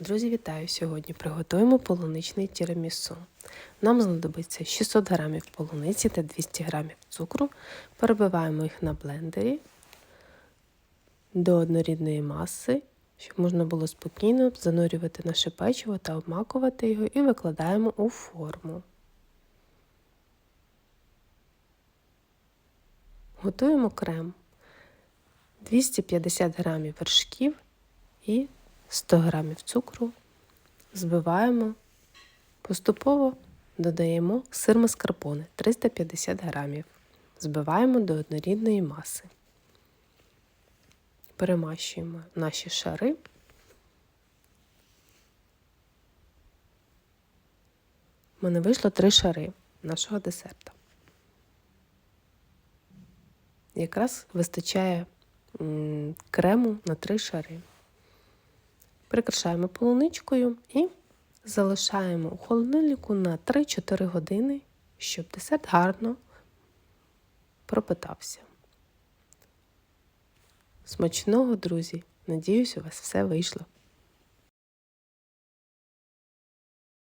Друзі, вітаю! Сьогодні приготуємо полуничний тірамісу. Нам знадобиться 600 г полуниці та 200 г цукру. Перебиваємо їх на блендері до однорідної маси, щоб можна було спокійно занурювати наше печиво та обмакувати його і викладаємо у форму. Готуємо крем 250 г вершків і 100 г цукру, збиваємо, поступово додаємо сир маскарпоне 350 г, збиваємо до однорідної маси. Перемащуємо наші шари. У мене вийшло три шари нашого десерта. Якраз вистачає крему на три шари. Прикрашаємо полуничкою і залишаємо у холодильнику на 3-4 години, щоб десерт гарно пропитався. Смачного, друзі! Надіюсь, у вас все вийшло.